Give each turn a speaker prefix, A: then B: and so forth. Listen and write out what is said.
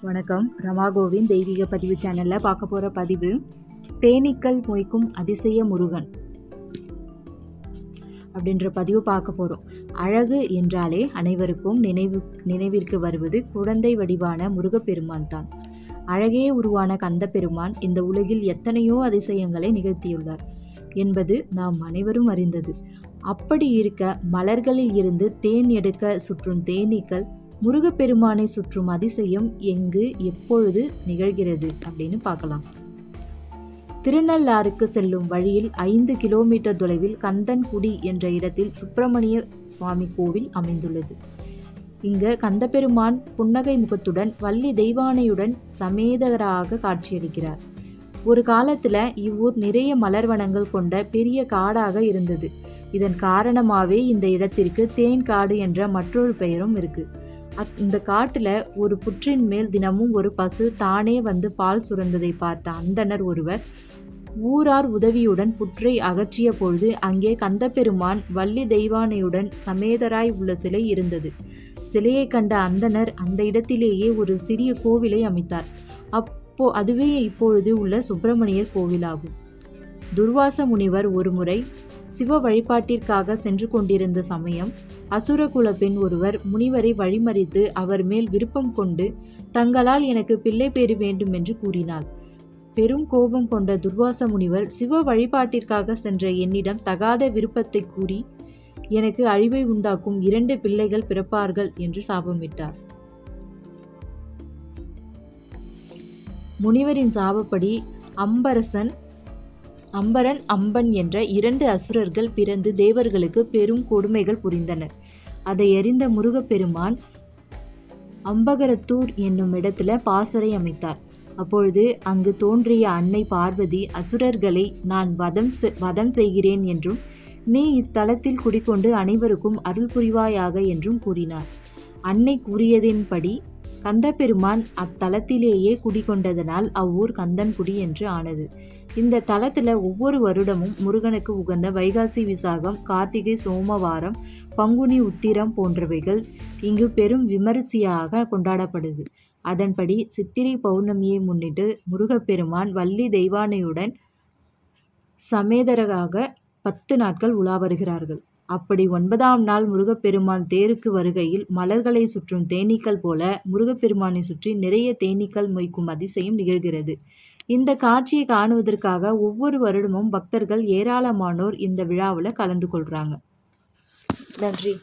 A: வணக்கம். ரமா தெய்வீக பதிவு சேனலில் பார்க்க போகிற பதிவு தேனீக்கள் மொய்க்கும் அதிசய முருகன் அப்படின்ற பதிவு பார்க்க போகிறோம் அழகு என்றாலே அனைவருக்கும் நினைவு நினைவிற்கு வருவது குழந்தை வடிவான முருகப்பெருமான் தான். அழகே உருவான கந்தப்பெருமான் இந்த உலகில் எத்தனையோ அதிசயங்களை நிகழ்த்தியுள்ளார் என்பது நாம் அனைவரும் அறிந்தது. அப்படி இருக்க மலர்களில் இருந்து தேன் எடுக்க சுற்றும் தேனீக்கள் முருகப்பெருமானை சுற்றும் அதிசயம் எங்கு எப்பொழுது நிகழ்கிறது அப்படின்னு பார்க்கலாம். திருநள்ளாறுக்கு செல்லும் வழியில் ஐந்து கிலோமீட்டர் தொலைவில் கந்தன்குடி என்ற இடத்தில் சுப்பிரமணிய சுவாமி கோவில் அமைந்துள்ளது. இங்கு கந்தபெருமான் புன்னகை முகத்துடன் வள்ளி தெய்வானையுடன் சமேதராக காட்சியளிக்கிறார். ஒரு காலத்துல இவ்வூர் நிறைய மலர்வனங்கள் கொண்ட பெரிய காடாக இருந்தது. இதன் காரணமாகவே இந்த இடத்திற்கு தேன் காடு என்ற மற்றொரு பெயரும் இருக்குது இந்த காட்டில் ஒரு புற்றின் மேல் தினமும் ஒரு பசு தானே வந்து பால் சுரந்ததை பார்த்த அந்தணர் ஒருவர் ஊரார் உதவியுடன் புற்றை அகற்றிய பொழுது அங்கே கந்தபெருமான் வள்ளி தெய்வானையுடன் சமேதராய் உள்ள சிலை இருந்தது. சிலையை கண்ட அந்தணர் அந்த இடத்திலேயே ஒரு சிறிய கோவிலை அமைத்தார். அப்போ அதுவே இப்பொழுது உள்ள சுப்பிரமணியர் கோவிலாகும். துர்வாச முனிவர் ஒருமுறை சிவ வழிபாட்டிற்காக சென்று கொண்டிருந்த சமயம் அசுரகுல பெண் ஒருவர் முனிவரை வழிமறித்து அவர் மேல் விருப்பம் கொண்டு தங்களால் எனக்கு பிள்ளை பேறு வேண்டும் என்று கூறினாள். பெரும் கோபம் கொண்ட துர்வாச முனிவர் சிவ வழிபாட்டிற்காக சென்ற என்னிடம் தகாத விருப்பத்தை கூறி எனக்கு அழிவை உண்டாக்கும் இரண்டு பிள்ளைகள் பிறப்பார்கள் என்று சாபமிட்டார். முனிவரின் சாபப்படி அம்பரசன் அம்பரன் அம்பன் என்ற இரண்டு அசுரர்கள் பிறந்து தேவர்களுக்கு பெரும் கொடுமைகள் புரிந்தனர். அதை அறிந்த முருகப்பெருமான் அம்பகரத்தூர் என்னும் இடத்துல பாசறை அமைத்தார். அப்பொழுது அங்கு தோன்றிய அன்னை பார்வதி அசுரர்களை நான் வதம் செ- வதம் செய்கிறேன் என்றும் நீ இத்தலத்தில் குடிக்கொண்டு அனைவருக்கும் அருள் புரிவாயாக என்றும் கூறினார். அன்னை கூறியதின்படி கந்தபெருமான் அத்தலத்திலேயே குடிகொண்டதனால் அவ்வூர் கந்தன்குடி என்று ஆனது. இந்த தலத்தில் ஒவ்வொரு வருடமும் முருகனுக்கு உகந்த வைகாசி விசாகம் கார்த்திகை சோமவாரம் பங்குனி உத்திரம் போன்றவைகள் இங்கு பெரும் விமரிசையாக கொண்டாடப்படுது. அதன்படி சித்திரை பௌர்ணமியை முன்னிட்டு முருகப்பெருமான் வள்ளி தெய்வானையுடன் சமேதராக பத்து நாட்கள் உலா வருகிறார்கள். அப்படி ஒன்பதாம் நாள் முருகப்பெருமான் தேருக்கு வருகையில் மலர்களை சுற்றும் தேனீக்கள் போல முருகப்பெருமானை சுற்றி நிறைய தேனீக்கள் மொய்க்கும் அதிசயம் நிகழ்கிறது. இந்த காட்சியை காணுவதற்காக ஒவ்வொரு வருடமும் பக்தர்கள் ஏராளமானோர் இந்த விழாவில் கலந்து கொள்கிறாங்க நன்றி.